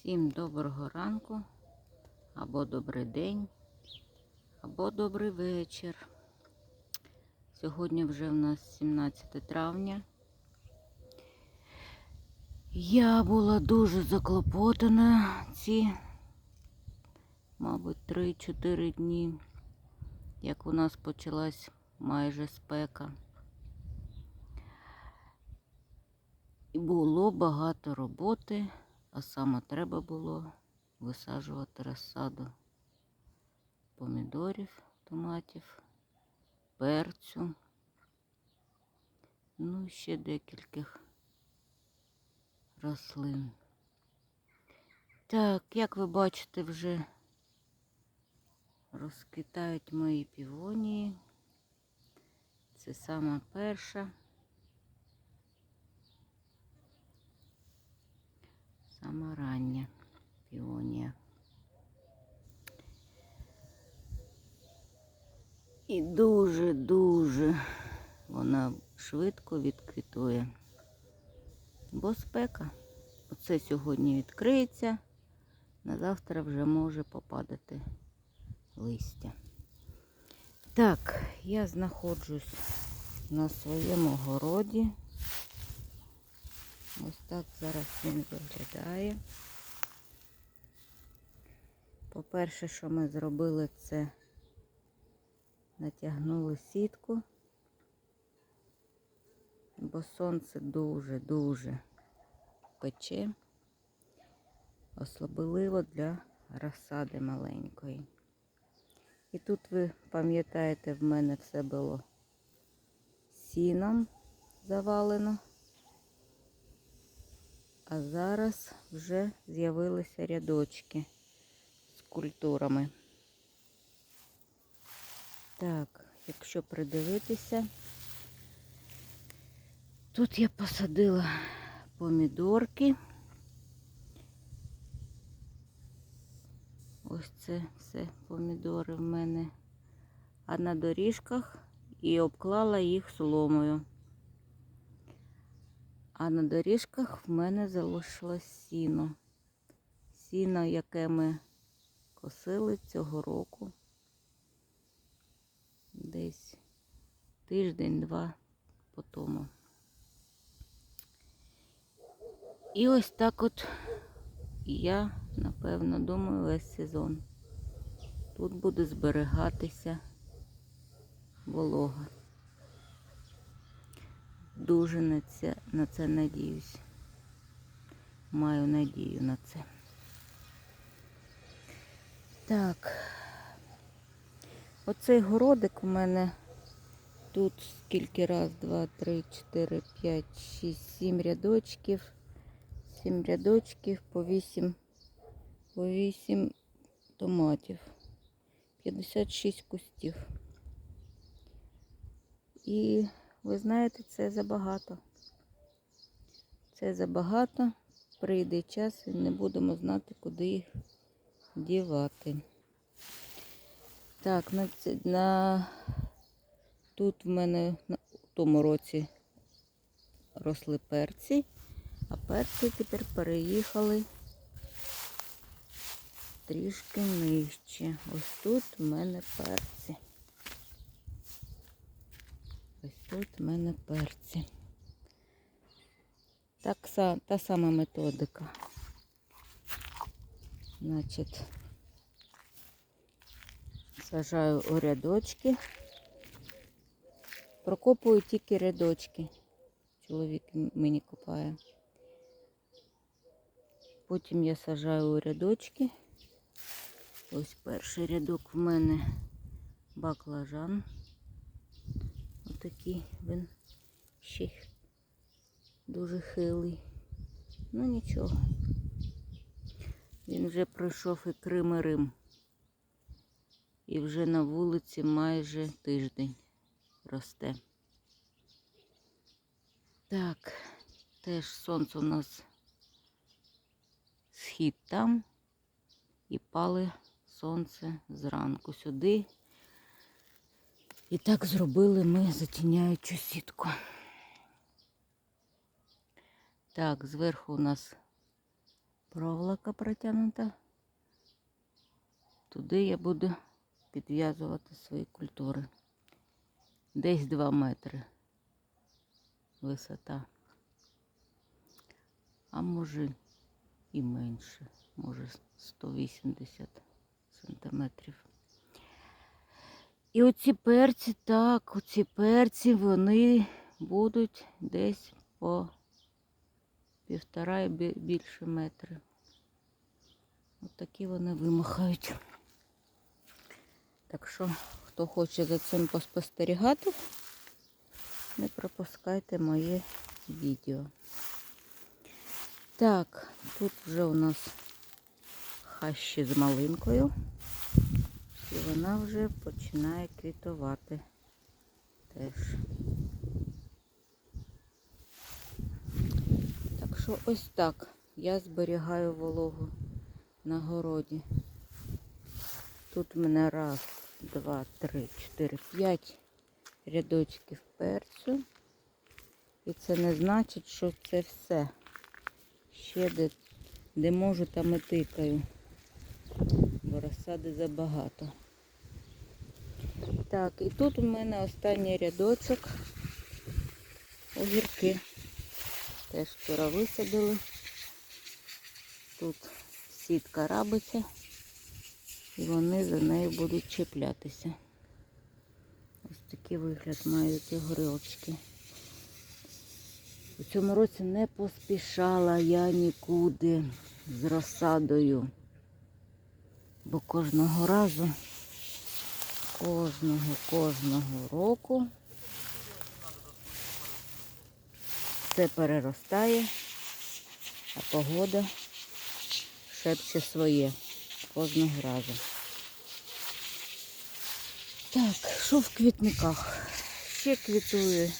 Всім доброго ранку, або добрий день, або добрий вечір. Сьогодні вже в нас 17 травня. Я була дуже заклопотана ці, мабуть, 3-4 дні, як у нас почалась майже спека. І було багато роботи. А саме треба було висаджувати розсаду помідорів, томатів, перцю, ну і ще декількох рослин. Так, як ви бачите, вже розквітають мої півонії. Це сама перша. Сама рання піонія. І дуже-дуже вона швидко відквітує. Бо спека. Оце сьогодні відкриється, на завтра вже може попадати листя. Так, я знаходжусь на своєму городі. Так зараз він виглядає. По-перше, що ми зробили, це натягнули сітку, бо сонце дуже-дуже пече, особливо для розсади маленької. І тут ви пам'ятаєте, в мене все було сіном завалено. А зараз вже з'явилися рядочки з культурами. Так, якщо придивитися, тут я посадила помідорки. Ось це все помідори в мене. А на доріжках і обклала їх соломою. А на доріжках в мене залишилось сіно. Сіно, яке ми косили цього року. Десь тиждень-два по тому. І ось так от я, напевно, думаю, весь сезон. Тут буде зберігатися волога. Дуже на це, на це надіюсь. Маю надію на це. Так. Оцей городик у мене тут скільки раз, два, три, чотири, п'ять, шість, сім рядочків. Сім рядочків по вісім, по вісім томатів. 56 кустів. І ви знаєте, це забагато. Це забагато. Прийде час і не будемо знати, куди їх дівати. Так, на, на тут в мене в тому році росли перці, а перці тепер переїхали трішки нижче. Ось тут в мене перці. Ось тут в мене перці. Так, та сама методика. Значить, сажаю у рядочки. Прокопую тільки рядочки. Чоловік мені копає. Потім я сажаю у рядочки. Ось перший рядок в мене баклажан. Отакий він ще дуже хилий. Ну нічого. Він вже пройшов і Крим і Рим. І вже на вулиці майже тиждень росте. Так, теж сонце у нас схід там і пали сонце зранку сюди. І так зробили ми затіняючу сітку. Так, зверху у нас проволока протягнута. Туди я буду підв'язувати свої культури. Десь 2 метри висота. А може і менше, може 180 сантиметрів. І оці перці, так, оці перці, вони будуть десь по півтора і більше метри. От такі вони вимахають. Так що, хто хоче за цим поспостерігати, не пропускайте моє відео. Так, тут вже у нас хащі з малинкою. І вона вже починає квітувати теж. Так що ось так я зберігаю вологу на городі. Тут у мене раз, два, три, чотири, п'ять рядочків перцю. І це не значить, що це все. Ще де, де можу, там і тикаю. Бо розсади забагато. Так, і тут у мене останній рядочок. Огірки. Теж вчора висадили. Тут сітка рабиться. І вони за нею будуть чіплятися. Ось такий вигляд мають огірочки. У цьому році не поспішала я нікуди з розсадою. Бо кожного разу, кожного, кожного року все переростає, а погода шепче своє кожного разу. Так, що в квітниках? Ще квітує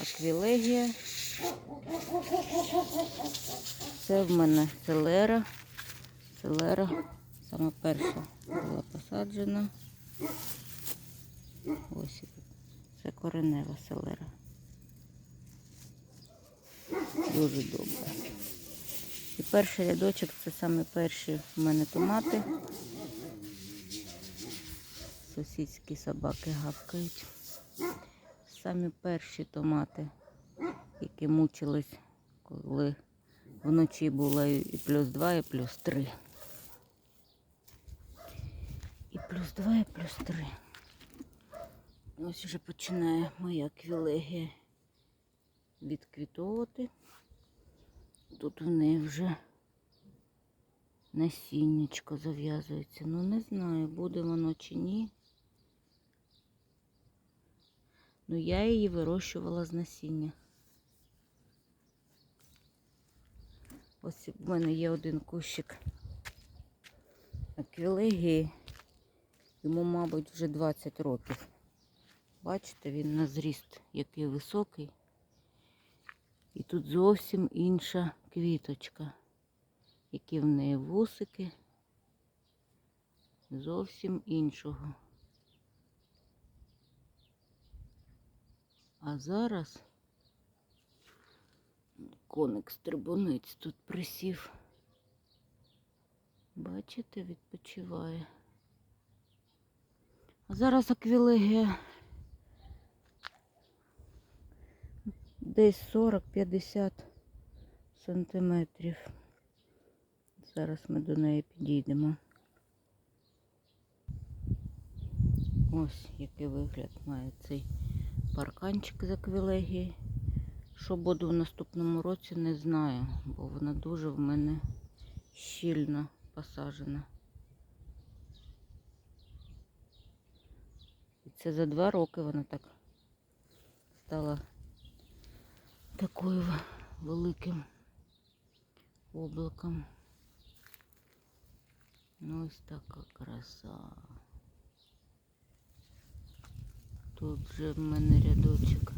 аквілегія. Це в мене селера. Селера саме перша була посаджена. Ось це коренева селера. Дуже добре. І перший рядочок це саме перші в мене томати. Сусідські собаки гавкають. Самі перші томати, які мучились, коли вночі було і плюс 2, і плюс 3. І плюс 2, і плюс 3. Ось вже починає моя квілегія відквітовувати. Тут в неї вже насіннячко зав'язується. Ну не знаю, буде воно чи ні. Ну я її вирощувала з насіння. Ось в мене є один кущик аквілегії. Йому, мабуть, вже 20 років. Бачите, він на зріст який високий. І тут зовсім інша квіточка. Які в неї вусики. Зовсім іншого. А зараз коник стрибунець тут присів. Бачите, відпочиває. Зараз аквілегія десь 40-50 сантиметрів. Зараз ми до неї підійдемо. Ось який вигляд має цей парканчик з аквілегії. Що буде в наступному році, не знаю, бо вона дуже в мене щільно посаджена. І це за два роки вона так стала такою великим облаком. Ну ось така краса. Тут вже в мене рядочок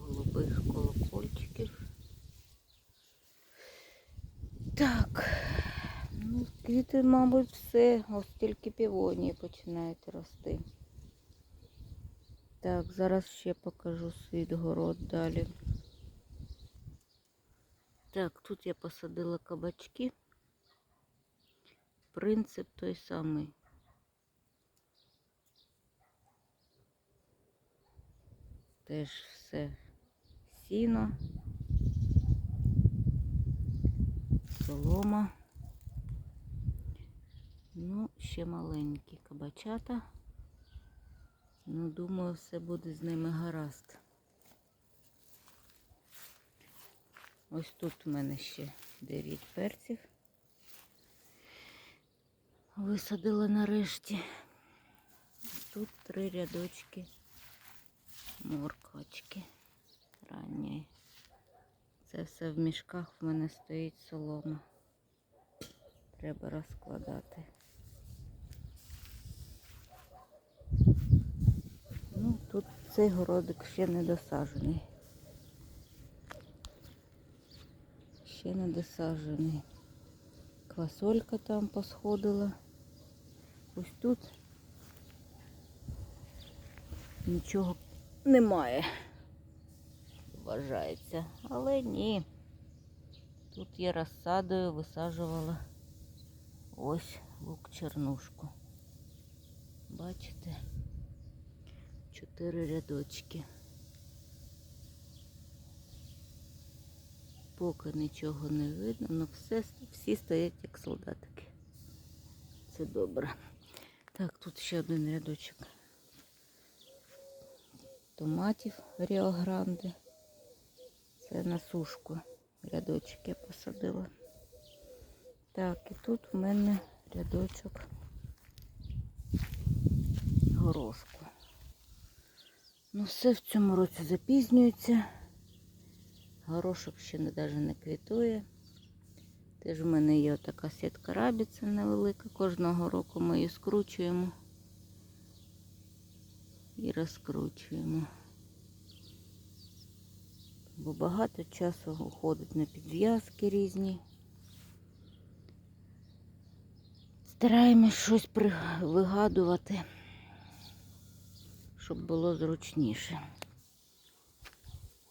голубих колокольчиків. Так, квіти, мабуть, все, ось тільки півонії починають рости. Так, зараз ще покажу свій город далі. Так, тут я посадила кабачки. Принцип той самий. Теж все сіно, солома. Ну, ще маленькі кабачата. Ну, думаю, все буде з ними гаразд. Ось тут в мене ще 9 перців. Висадила нарешті. Тут три рядочки морквочки ранньої. Це все в мішках в мене стоїть солома. Треба розкладати. Ну, тут цей городик ще не досаджений. Ще не досаджений. Квасолька там посходила. Ось тут нічого немає. Вважається. Але ні. Тут я розсадою висаджувала ось лук чернушку. Бачите? Чотири рядочки. Поки нічого не видно, але все, всі стоять як солдатики. Це добре. Так, тут ще один рядочок томатів Ріо Гранде. Це на сушку рядочок я посадила. Так, і тут в мене рядочок горошку. Ну, все в цьому році запізнюється. Горошок ще навіть не квітує. Теж в мене є така сітка рабіця невелика. Кожного року ми її скручуємо і розкручуємо. Бо багато часу уходить на підв'язки різні. Стараємось щось вигадувати, щоб було зручніше.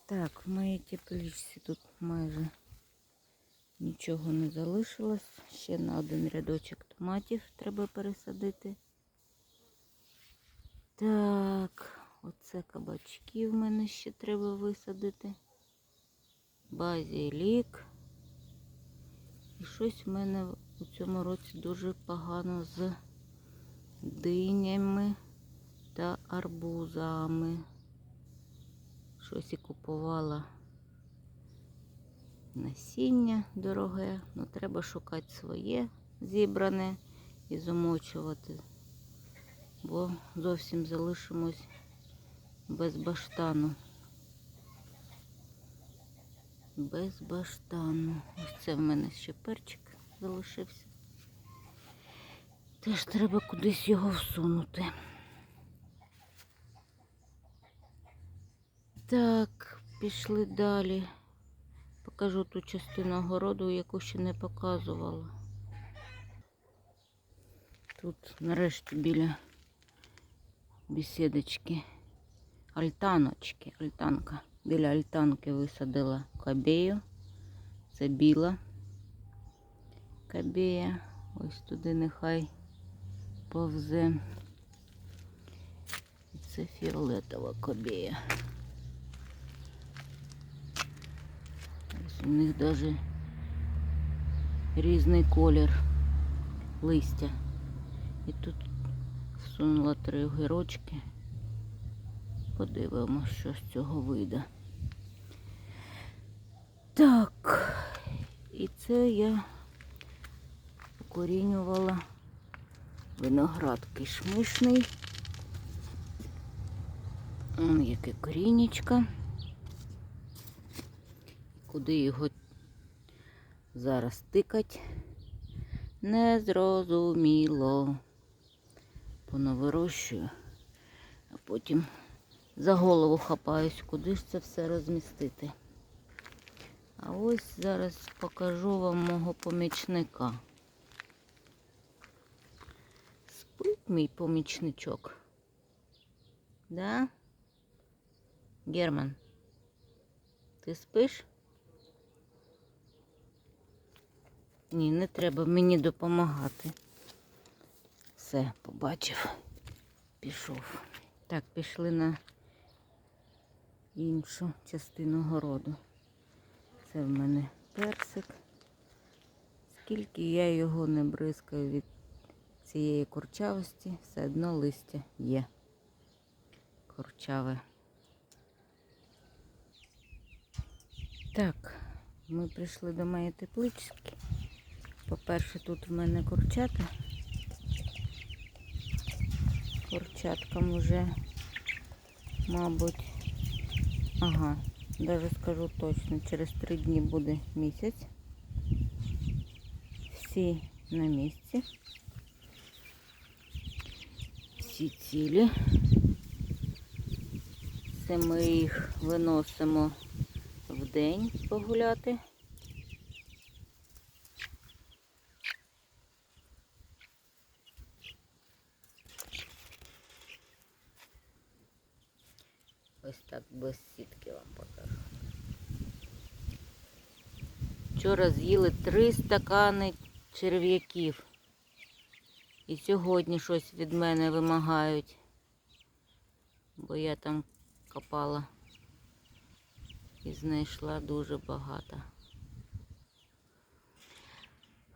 Так, в моїй тепличці тут майже нічого не залишилось. Ще на один рядочок томатів треба пересадити. Так, оце кабачки в мене ще треба висадити. Базілік. І щось в мене у цьому році дуже погано з динями та арбузами. Щось і купувала насіння дороге, ну треба шукати своє зібране і замочувати, бо зовсім залишимось без баштану. Без баштану. Ось це в мене ще перчик залишився. Теж треба кудись його всунути. Так, пішли далі. Покажу ту частину огороду, яку ще не показувала. Тут нарешті біля бесідочки, альтаночки, альтанка. Біля альтанки висадила кабею. Це біла кабея. Ось туди нехай повзе. Це фіолетова кабея. У них навіть різний колір листя. І тут всунула три огірочки. Подивимося, що з цього вийде. Так, і це я укорінювала виноград кишмишний. Вон яке корінечко. Куди його зараз тикать? Незрозуміло. Понавирощую, а потім за голову хапаюсь, куди ж це все розмістити. А ось зараз покажу вам мого помічника. Спить мій помічничок. Да? Герман, ти спиш? Ні, не треба мені допомагати. Все, побачив. Пішов. Так, пішли на іншу частину городу. Це в мене персик. Скільки я його не бризкаю від цієї курчавості, все одно листя є. Курчаве. Так, ми прийшли до моєї теплички. По-перше, тут в мене курчата. Курчаткам вже, мабуть, ага, даже скажу точно, через три дні буде місяць. Всі на місці. Всі цілі. Це ми їх виносимо в день погуляти. Ось так без сітки вам покажу. Вчора з'їли три стакани черв'яків. І сьогодні щось від мене вимагають, бо я там копала і знайшла дуже багато.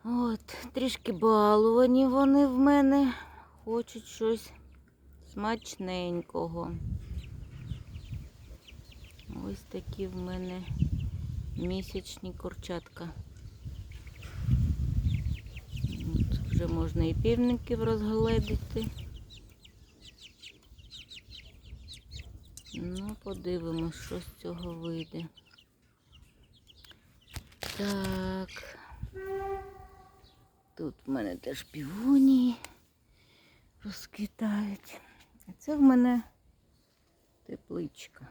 От, трішки балувані вони в мене. Хочуть щось смачненького. Ось такі в мене місячні курчатка. От, вже можна і півників розгледіти. Ну, подивимось, що з цього вийде. Так. Тут в мене теж півонії розквітають. А це в мене тепличка.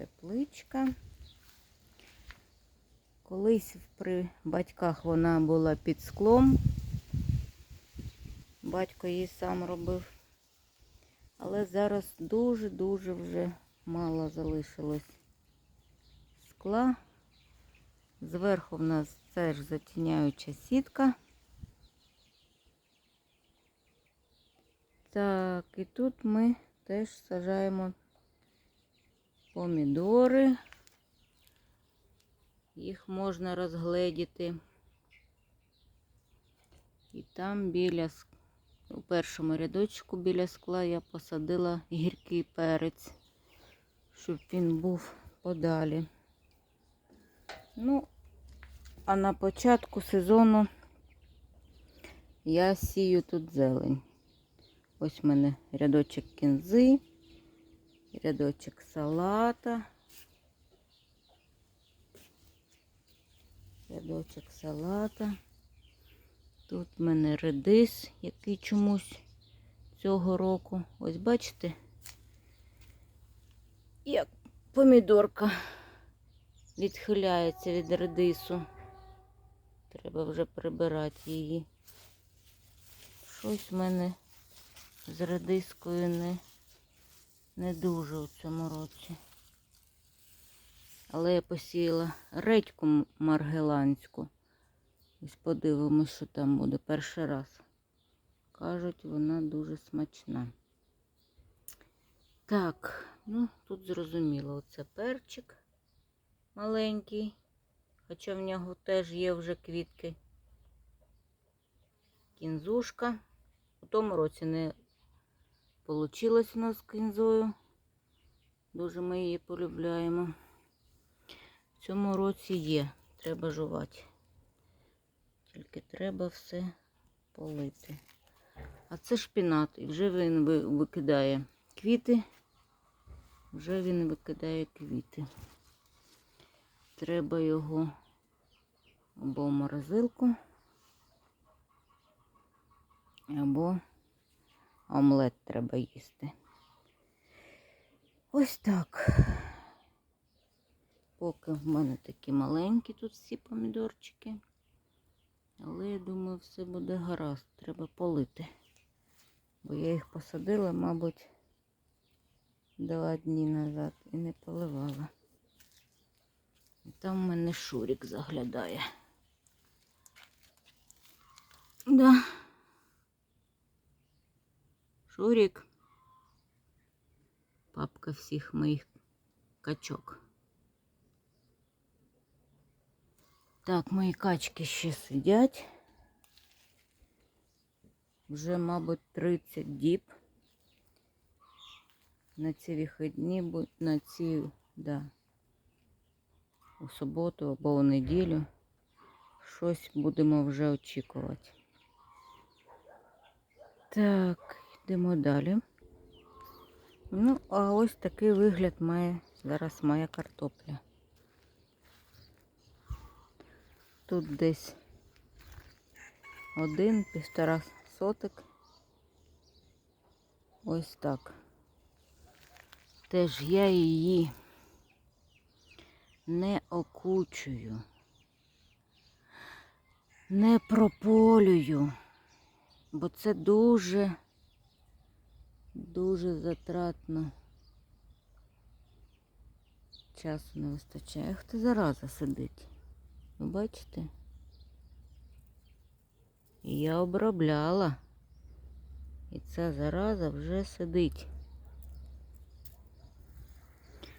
Тепличка. Колись при батьках вона була під склом. Батько її сам робив. Але зараз дуже-дуже вже мало залишилось скла. Зверху в нас теж затіняюча сітка. Так, і тут ми теж сажаємо помідори. Їх можна розгледіти. І там біля у першому рядочку біля скла я посадила гіркий перець, щоб він був подалі. Ну, а на початку сезону я сію тут зелень. Ось в мене рядочок кінзи, рядочок салата, рядочок салата. Тут в мене редис, який чомусь цього року. Ось бачите, як помідорка відхиляється від редису. Треба вже прибирати її. Щось в мене з редискою не, не дуже у цьому році. Але я посіяла редьку маргеланську. Ось подивимось, що там буде перший раз. Кажуть, вона дуже смачна. Так, ну тут зрозуміло, оце перчик маленький, хоча в нього теж є вже квітки. Кінзушка. У тому році не вийшло у нас з кінзою. Дуже ми її полюбляємо. В цьому році є, треба жувати. Тільки треба все полити. А це шпінат. І вже він викидає квіти. Вже він викидає квіти. Треба його або в морозилку, або омлет треба їсти. Ось так. Поки в мене такі маленькі тут всі помідорчики. Але я думаю, все буде гаразд. Треба полити. Бо я їх посадила, мабуть, два дні назад і не поливала. І там в мене Шурик заглядає. Да. Шурик. Папка всіх моїх качок. Так, мої качки ще сидять. Вже, мабуть, 30 діб. На ці вихідні, на ці, да, у суботу або у неділю щось будемо вже очікувати. Так, йдемо далі. Ну, а ось такий вигляд має зараз моя картопля. Тут десь один, півтора сотик. Ось так. Теж я її не окучую, не прополюю, бо це дуже, дуже затратно. Часу не вистачає. Ах ти зараза сидить. Ви бачите? І Я обробляла. І ця зараза вже сидить.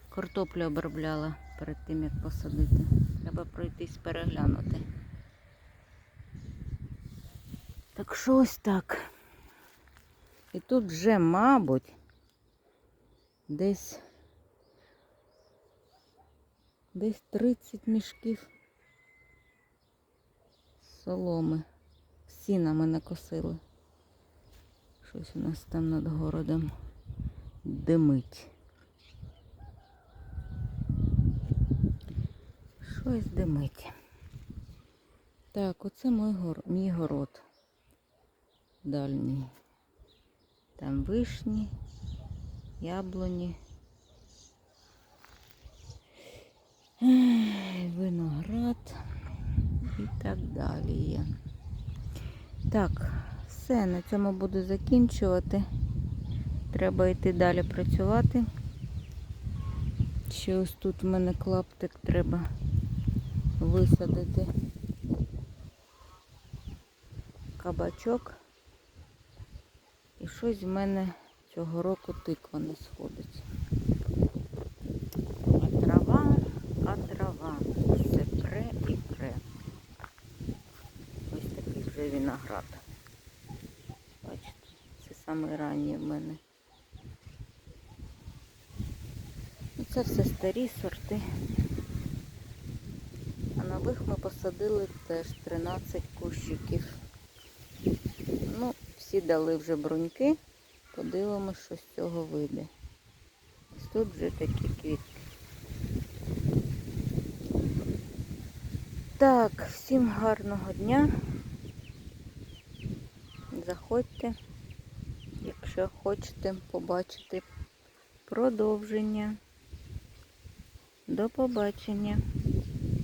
Картоплю обробляла перед тим, як посадити. Треба пройтись переглянути. Так що ось так. І тут вже, мабуть, десь десь 30 мішків соломи. Сіна ми накосили. Щось у нас там над городом димить. Щось димить. Так, оце мій, город дальній. Там вишні, яблуні, виноград і так далі. Так, все, на цьому буду закінчувати. Треба йти далі працювати. Ще ось тут в мене клаптик треба висадити кабачок. І щось в мене цього року тиква не сходить. А трава, а трава. Все пре і пре. Ось такий вже виноград. Бачите, це саме ранній в мене. Ну, Це все старі сорти. А нових ми посадили теж 13 кущиків. Всі дали вже бруньки. Подивимось, що з цього вийде. Ось тут вже такі квітки. Так, всім гарного дня. Заходьте, якщо хочете побачити продовження. До побачення.